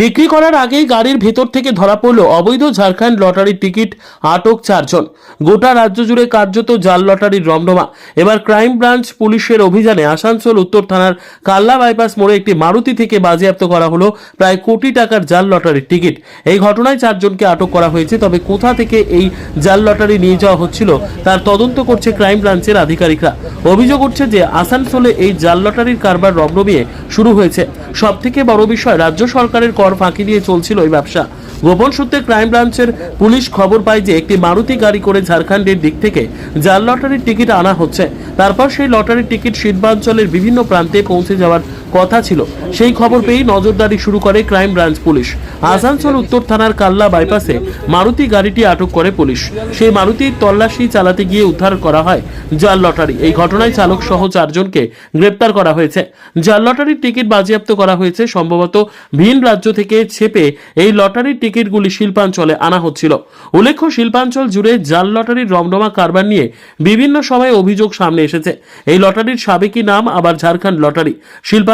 বিক্রি করার আগেই গাড়ির ভেতর থেকে ধরা পড়ল অবৈধ ঝাড়খণ্ড লটারির টিকিট, আটক চারজন। গোটা রাজ্য জুড়ে কার্যত জাল লটারির রমরমা। এবার ক্রাইম ব্রাঞ্চ পুলিশের অভিযানে আসানসোল, উত্তর থানার কাল্লা বাইপাস মোড়ে একটি মারুতি থেকে বাজেয়াপ্ত করা হলো প্রায় কোটি টাকার জাল লটারির টিকিট। এই ঘটনায় চারজনকে আটক করা হয়েছে, তবে কোথা থেকে এই জাল লটারি নিয়ে যাওয়া হচ্ছিল তার তদন্ত করছে ক্রাইম ব্রাঞ্চের আধিকারিকরা। অভিযোগ উঠছে যে আসানসোলে এই জাল লটারির কারবার রমরমিয়ে শুরু হয়েছে। সব থেকে বড় বিষয়, রাজ্য সরকারের কর ফাঁকি দিয়ে চলছিল ওই ব্যবসা। গোপন সূত্রে ক্রাইম ব্রাঞ্চের পুলিশ খবর পায় যে একটি মারুতি গাড়ি করে ঝাড়খণ্ডের দিক থেকে জাল লটারির টিকিট আনা হচ্ছে। তারপর সেই লটারির টিকিট শিল্পাঞ্চলের বিভিন্ন প্রান্তে পৌঁছে যাওয়ার কথা ছিল। সেই খবর পেয়েই নজরদারি শুরু করে ক্রাইম ব্রাঞ্চ পুলিশ। আসানসোল উত্তর থানার কাল্লা বাইপাসে মারুতি গাড়িটি আটক করে পুলিশ। সেই মারুতির তল্লাশি চালাতে গিয়ে উদ্ধার করা হয় জাল লটারি। এই ঘটনায় চালক সহ চারজনকে গ্রেপ্তার করা হয়েছে। জাল লটারির টিকিট বাজেয়াপ্ত করা হয়েছে। সম্ভবত ভিন রাজ্য থেকে ছেপে এই লটারির টিকিটগুলি শিল্পাঞ্চলে আনা হচ্ছিল। উল্লেখ্য, শিল্পাঞ্চল জুড়ে জাল লটারির রমরমা কারবার নিয়ে বিভিন্ন সময় অভিযোগ সামনে এসেছে। এই লটারির সাবেকি নাম আবার ঝাড়খণ্ড লটারি।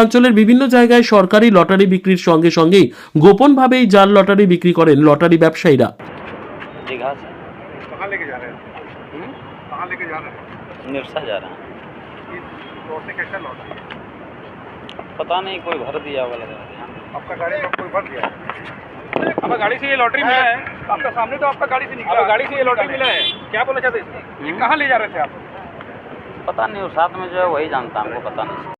শিল্পাঞ্চলের বিভিন্ন জায়গায় সরকারি লটারি বিক্রির সঙ্গে সঙ্গেই গোপনভাবেই জাল লটারি বিক্রি করেন লটারি ব্যবসায়ীরা दीघा से कहाँ लेके जा रहे हैं हम्म? कहाँ लेके जा रहे हैं निरसा जा रहे हैं ये लौटने कैसा लौटा पता नहीं कोई भर दिया वाला लग रहा है आपका गाड़ी में कोई भर दिया आपका गाड़ी से ये लॉटरी मिला है आपका सामने तो आपका गाड़ी से निकला गाड़ी से ये लॉटरी मिला है क्या बोलना चाहते हैं ये कहाँ ले जा रहे थे आप पता नहीं वो साथ में जो है वही जानता हमको पता नहीं